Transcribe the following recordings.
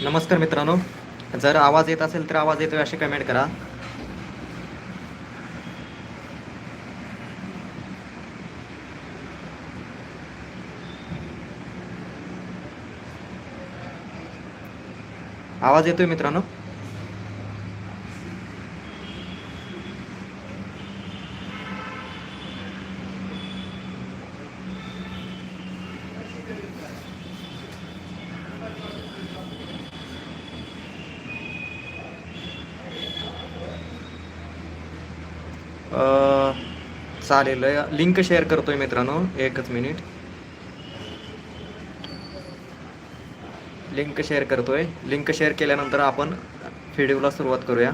नमस्कार मित्रांनो. जर आवाज येत असेल तर आवाज येतोय अशी कमेंट करा. आवाज येतोय मित्रांनो? चालेल. लिंक शेअर करतोय मित्रांनो एकच मिनिट. लिंक शेअर करतोय. लिंक शेअर केल्यानंतर आपण व्हिडिओला सुरुवात करूया.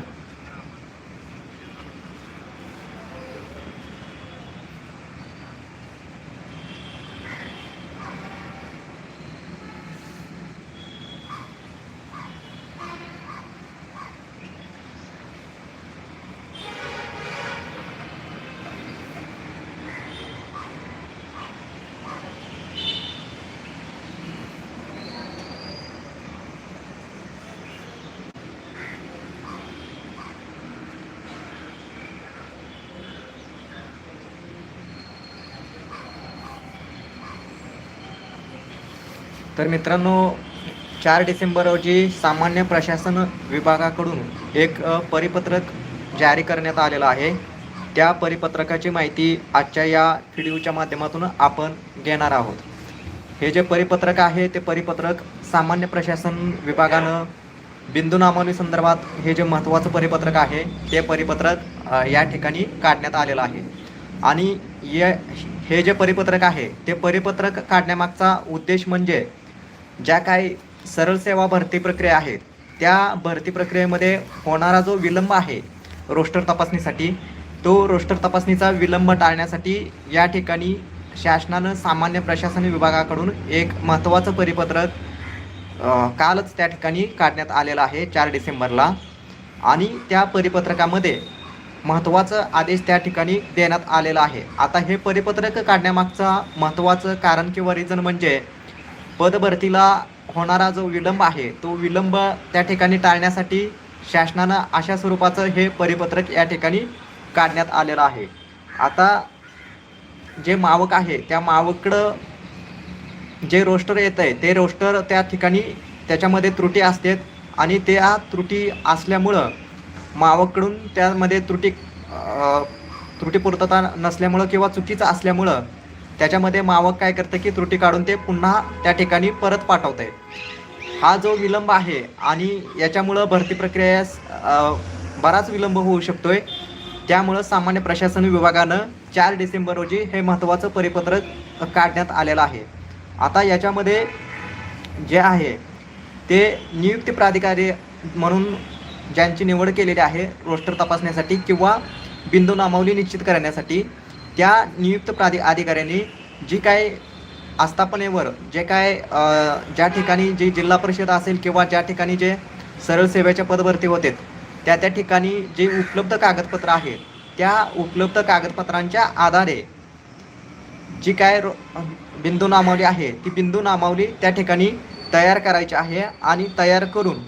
तर मित्रांनो चार डिसेंबर रोजी सामान्य प्रशासन विभागाकडून एक परिपत्रक जारी करण्यात आलेलं आहे. त्या परिपत्रकाची माहिती आजच्या या व्हिडिओच्या माध्यमातून आपण घेणार आहोत. हे जे परिपत्रक आहे ते परिपत्रक सामान्य प्रशासन विभागानं बिंदू नामावली संदर्भात हे जे महत्त्वाचं परिपत्रक आहे ते परिपत्रक या ठिकाणी काढण्यात आलेलं आहे. आणि हे जे परिपत्रक आहे ते परिपत्रक काढण्यामागचा उद्देश म्हणजे ज्या काही सरळ सेवा भरती प्रक्रिया आहेत त्या भरती प्रक्रियेमध्ये होणारा जो विलंब आहे रोस्टर तपासणीसाठी तो रोस्टर तपासणीचा विलंब टाळण्यासाठी या ठिकाणी शासनानं सामान्य प्रशासन विभागाकडून एक महत्त्वाचं परिपत्रक कालच त्या ठिकाणी काढण्यात आलेलं आहे चार डिसेंबरला. आणि त्या परिपत्रकामध्ये महत्त्वाचं आदेश त्या ठिकाणी देण्यात आलेला आहे. आता हे परिपत्रक काढण्यामागचा महत्त्वाचं कारण किंवा रिझन म्हणजे पदभरतीला होणारा जो विलंब आहे तो विलंब त्या ठिकाणी टाळण्यासाठी शासनानं अशा स्वरूपाचं हे परिपत्रक या ठिकाणी काढण्यात आलेलं आहे. आता जे मावक आहे त्या मावकडं जे रोस्टर येत आहे ते रोस्टर त्या ठिकाणी त्याच्यामध्ये त्रुटी असतात आणि त्या त्रुटी असल्यामुळं मावकडून त्यामध्ये त्रुटी त्रुटीपूर्तता नसल्यामुळं किंवा चुकीचं असल्यामुळं त्याच्यामध्ये मावक काय करतं की त्रुटी काढून ते पुन्हा त्या ठिकाणी परत पाठवत. आहे हा जो विलंब आहे आणि याच्यामुळं भरती प्रक्रियेस बराच विलंब होऊ शकतोय. त्यामुळं सामान्य प्रशासन विभागानं चार डिसेंबर रोजी हे महत्त्वाचं परिपत्रक काढण्यात आलेलं आहे. आता याच्यामध्ये जे आहे ते नियुक्ती प्राधिकारी म्हणून ज्यांची निवड केलेली आहे रोस्टर तपासण्यासाठी किंवा बिंदू नामावली निश्चित करण्यासाठी त्या नियुक्त प्राधि अधिकाऱ्यांनी जी काय आस्थापनेवर जे काय ज्या ठिकाणी जी जिल्हा परिषद असेल किंवा ज्या ठिकाणी जे सरळ सेवेच्या पदभरती होते त्या त्या ठिकाणी जे उपलब्ध कागदपत्र आहेत त्या उपलब्ध कागदपत्रांच्या आधारे जी काय रो- बिंदू नामावली आहे ती बिंदू नामावली त्या ठिकाणी तयार करायची आहे आणि तयार करून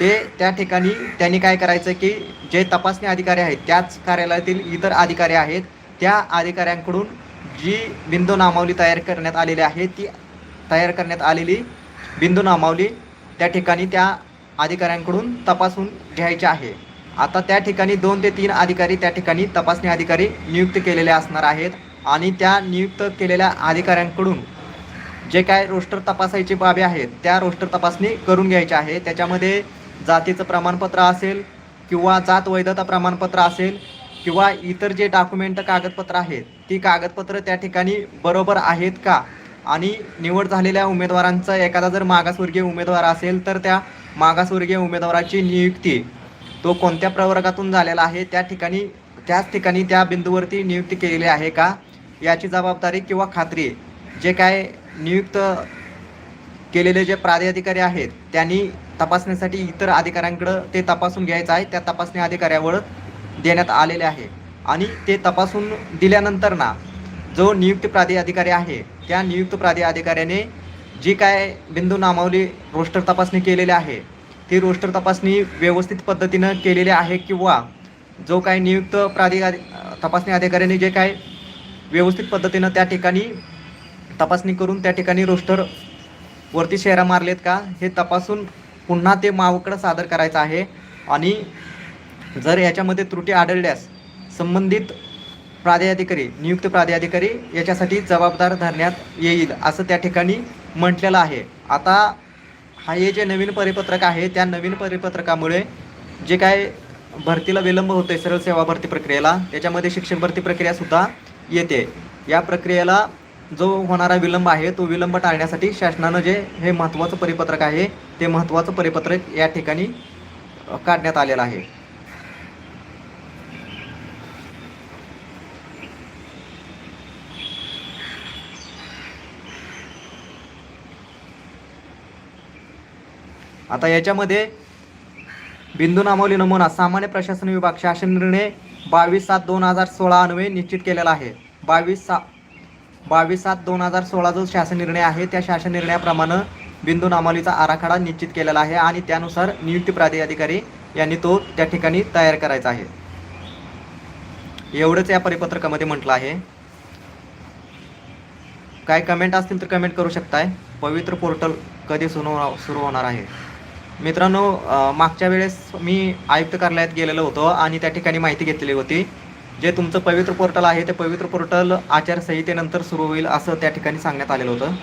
ते त्या ठिकाणी त्यांनी काय करायचं की जे तपासणी अधिकारी आहेत त्याच कार्यालयातील इतर अधिकारी आहेत त्या अधिकाऱ्यांकडून जी बिंदू नामावली तयार करण्यात आलेली आहे ती तयार करण्यात आलेली बिंदू नामावली त्या ठिकाणी त्या अधिकाऱ्यांकडून तपासून घ्यायची आहे. आता त्या ठिकाणी दोन ते तीन अधिकारी त्या ठिकाणी तपासणी अधिकारी नियुक्त केलेले असणार आहेत आणि त्या नियुक्त केलेल्या अधिकाऱ्यांकडून जे काय रोस्टर तपासायची बाबी आहेत त्या रोस्टर तपासणी करून घ्यायची आहे. त्याच्यामध्ये जातीचं प्रमाणपत्र असेल किंवा जात वैधता प्रमाणपत्र असेल किंवा इतर जे डॉक्युमेंट कागदपत्र आहेत ती कागदपत्र त्या ठिकाणी बरोबर आहेत का? आणि निवड झालेल्या उमेदवारांचा एखादा जर मागासवर्गीय उमेदवार असेल तर त्या मागासवर्गीय उमेदवाराची नियुक्ती तो कोणत्या प्रवर्गातून झालेला आहे त्या ठिकाणी त्याच ठिकाणी त्या बिंदूवरती नियुक्ती केलेली आहे का? याची जबाबदारी किंवा खात्री जे काय नियुक्त केलेले जे प्राधिकारी आहेत त्यांनी तपासण्यासाठी इतर अधिकाऱ्यांकडं ते तपासून घ्यायचं आहे. त्या तपासणी अधिकाऱ्यावर देण्यात आलेले आहे. आणि ते तपासून दिल्यानंतर ना जो नियुक्त प्राधी अधिकारी आहे त्या नियुक्त प्राधी अधिकाऱ्याने जी काय बिंदू नामावली रोस्टर तपासणी केलेली आहे ती रोस्टर तपासणी व्यवस्थित पद्धतीनं केलेली आहे किंवा जो काही नियुक्त प्राधिकारी तपासणी अधिकाऱ्याने जे काय व्यवस्थित पद्धतीनं त्या ठिकाणी तपासणी करून त्या ठिकाणी रोस्टर वरती शेरा मारलेत का हे तपासून पुन्हा ते मावकडं सादर करायचं आहे. आणि जर याच्यामध्ये त्रुटी आढळल्यास संबंधित प्राध्याधिकारी नियुक्त प्राध्याधिकारी याच्यासाठी जबाबदार धरण्यात येईल असं त्या ठिकाणी म्हटलेलं आहे. आता हा हे जे नवीन परिपत्रक आहे त्या नवीन परिपत्रकामुळे जे काय भरतीला विलंब होतोय सरळ सेवा भरती प्रक्रियेला त्याच्यामध्ये शिक्षक भरती प्रक्रियासुद्धा येते. या प्रक्रियेला जो होणारा विलंब आहे तो विलंब टाळण्यासाठी शासनानं जे हे महत्त्वाचं परिपत्रक आहे ते महत्त्वाचं परिपत्रक या ठिकाणी काढण्यात आलेलं आहे. आता याच्यामध्ये बिंदू नामवली नमुना सामान्य प्रशासन विभाग शासन निर्णय बावीस सात दोन हजार सोळा अन्वये निश्चित केलेला आहे. बावीस सा बावीस सात दोन हजार सोळा जो शासन निर्णय आहे त्या शासन निर्णयाप्रमाणे बिंदू नामावलीचा आराखडा निश्चित केलेला आहे आणि त्यानुसार नियुक्ती प्राधिकारी यांनी तो त्या ठिकाणी तयार करायचा आहे. एवढंच या परिपत्रकामध्ये म्हटलं आहे. काय कमेंट असतील तर कमेंट करू शकताय. पवित्र पोर्टल कधी सुरू सुरू होणार आहे? मित्रांनो मागच्या वेळेस मी आयुक्त कार्यालयात गेलेलो होतो आणि त्या ठिकाणी माहिती घेतलेली होती. जे तुमचं पवित्र पोर्टल आहे ते पवित्र पोर्टल आचारसंहितेनंतर सुरू होईल असं त्या ठिकाणी सांगण्यात आलेलं होतं.